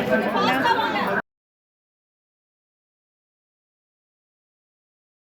嗯。